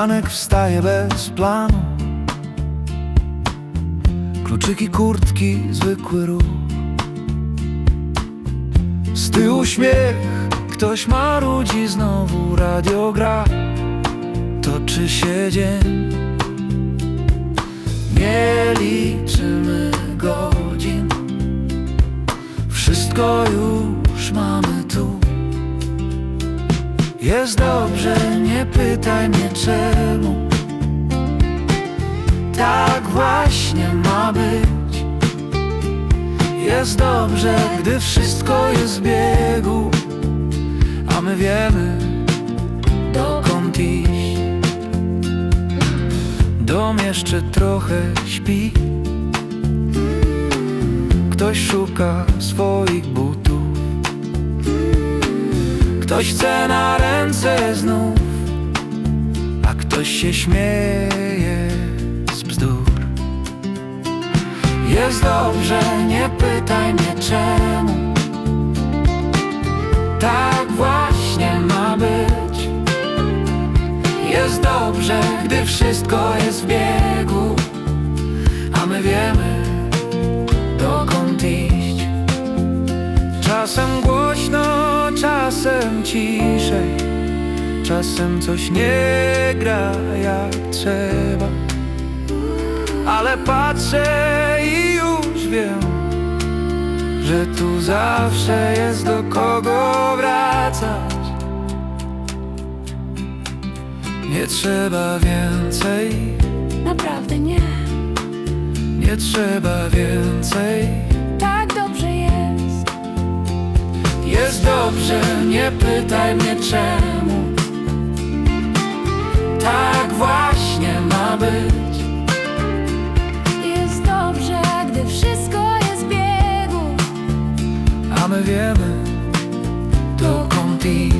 Ranek wstaje bez planu. Kluczyki, kurtki, zwykły ruch. Z tyłu śmiech Ktoś marudzi znowu radio gra. Toczy się dzień. Nie liczymy godzin. Wszystko już mamy Jest dobrze, nie pytaj mnie czemu. Tak właśnie ma być. Jest dobrze, gdy wszystko jest w biegu. A my wiemy, dokąd iść. Dom jeszcze trochę śpi. Ktoś szuka swoich butów Ktoś chce na ręce znów A ktoś się śmieje z bzdur. Jest dobrze, nie pytaj mnie czemu. Tak właśnie ma być. Jest dobrze, gdy wszystko jest w biegu A my wiemy, dokąd iść. Czasem głośno, czasem ciszej Czasem coś nie gra jak trzeba. Ale patrzę i już wiem Że tu zawsze jest do kogo wracać. Nie trzeba więcej, Naprawdę nie, nie trzeba więcej dobrze, nie pytaj mnie czemu. Tak właśnie ma być. Jest dobrze, gdy wszystko jest w biegu. A my wiemy, dokąd iść